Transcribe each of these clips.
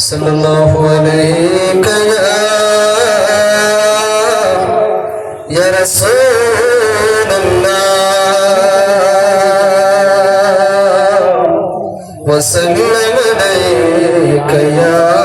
صلى الله عليك يا يا رسول الله وسلم عليك يا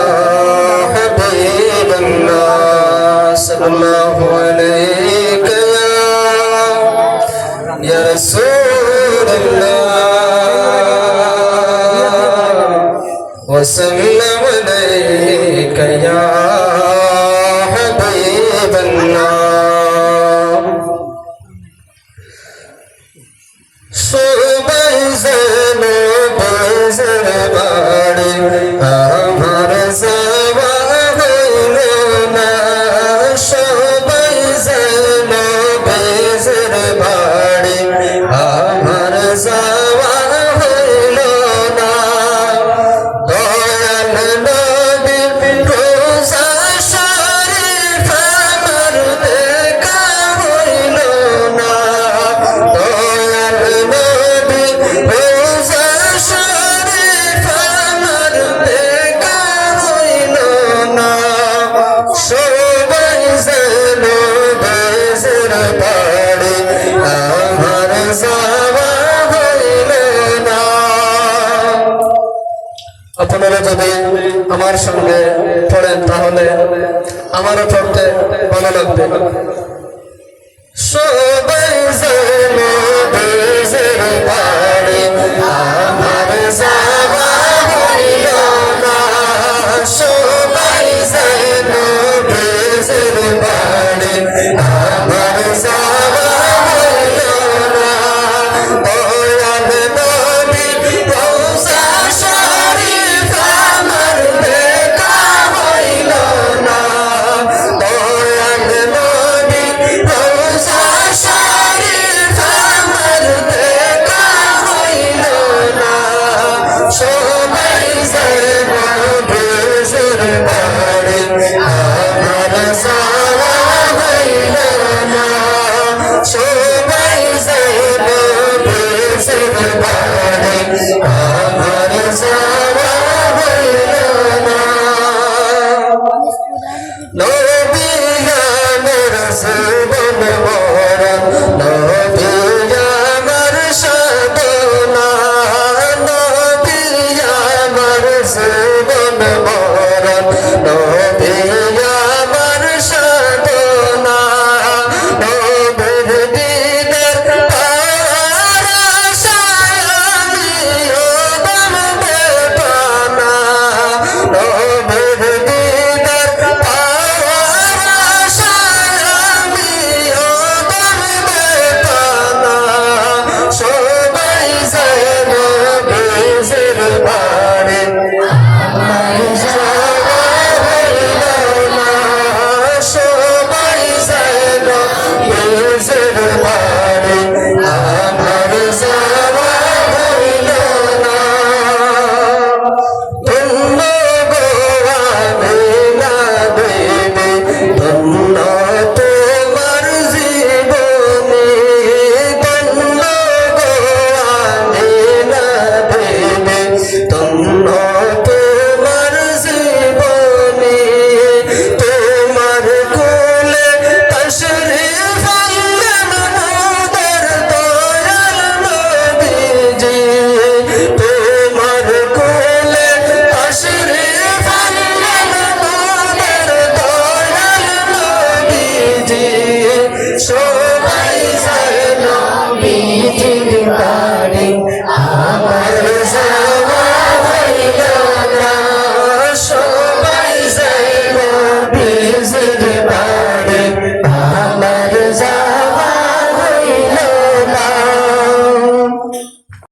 আপনারা যদি আমার সঙ্গে পড়েন তাহলে আমারও পড়তে ভালো লাগবে।